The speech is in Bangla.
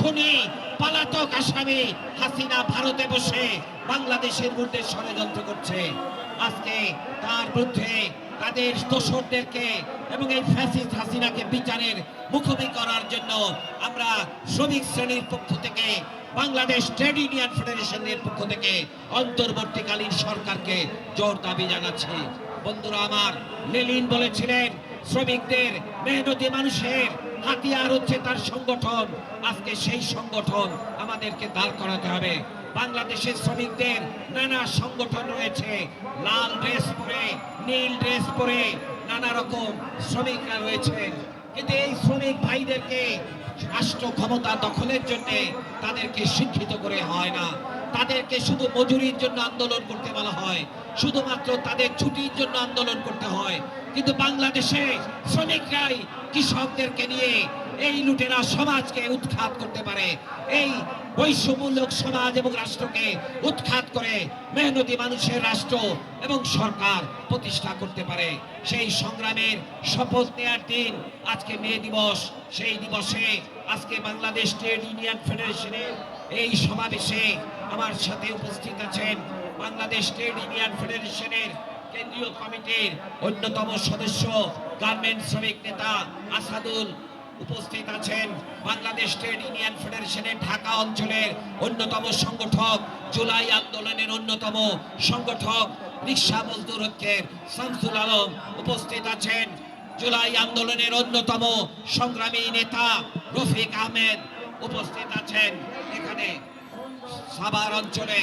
খুনি আসামি হাসিনা ভারতে বসে বাংলাদেশের বিরুদ্ধে ষড়যন্ত্র করছে। আজকে তার বিরুদ্ধে তাদের দোসরদেরকে এবং এই ফ্যাসিস্ট হাসিনাকে বিচারের মুখোমুখি করার জন্য আমরা শ্রমিক শ্রেণির পক্ষ থেকে, বাংলাদেশ ট্রেড ইউনিয়ন ফেডারেশনের পক্ষ থেকে অন্তর্বর্তীকালীন সরকারকে জোর দাবি জানাচ্ছি। বন্ধুরা আমার লেলিন বলেছিলেন শ্রমিকদের মেহনতি মানুষের হাতিয়ার হচ্ছে তার সংগঠন। আজকে সেই সংগঠন আমাদেরকে দাঁড় করাতে হবে। বাংলাদেশের শ্রমিকদের নানা সংগঠন রয়েছে। লাল ড্রেস পরে, নীল ড্রেস পরে নানা রকম শ্রমিকরা রয়েছেন। কিন্তু এই শ্রমিক ভাইদেরকে রাষ্ট্র ক্ষমতা দখলের জন্য তাদেরকে শিক্ষিত করে হয় না। তাদেরকে শুধু মজুরির জন্য আন্দোলন করতে বলা হয়। শুধুমাত্র তাদের ছুটির জন্য আন্দোলন করতে হয়। কিন্তু বাংলাদেশে শ্রমিকরাই কৃষকদেরকে নিয়ে এই লুটেরা সমাজকে উৎখাত করতে পারে। এই বৈষম্যমূলক সমাজ এবং রাষ্ট্রকে উৎখাত করে মেহনতি মানুষের রাষ্ট্র এবং সরকার প্রতিষ্ঠা করতে পারে। সেই সংগ্রামের শপথ নেয়ার দিন আজকে মে দিবস, সেই দিবসে আজকে বাংলাদেশ ট্রেড ইউনিয়ন ফেডারেশনের এই সমাবেশে আমার সাথে উপস্থিত আছেন বাংলাদেশ ট্রেড ইউনিয়ন ফেডারেশনের কেন্দ্রীয় কমিটির অন্যতম সদস্য গার্মেন্ট শ্রমিক নেতা আসাদুল উপস্থিত আছেন। বাংলাদেশ ট্রেড ইউনিয়ন ফেডারেশনের ঢাকা অঞ্চলের অন্যতম সংগঠক, জুলাই আন্দোলনের অন্যতম সংগঠক রিক্সা মজদুর ঐক্যের শামসুল আলম উপস্থিত আছেন। জুলাই আন্দোলনের অন্যতম সংগ্রামী নেতা রফিক আহমেদ উপস্থিত আছেন। এখানে সাভার অঞ্চলে।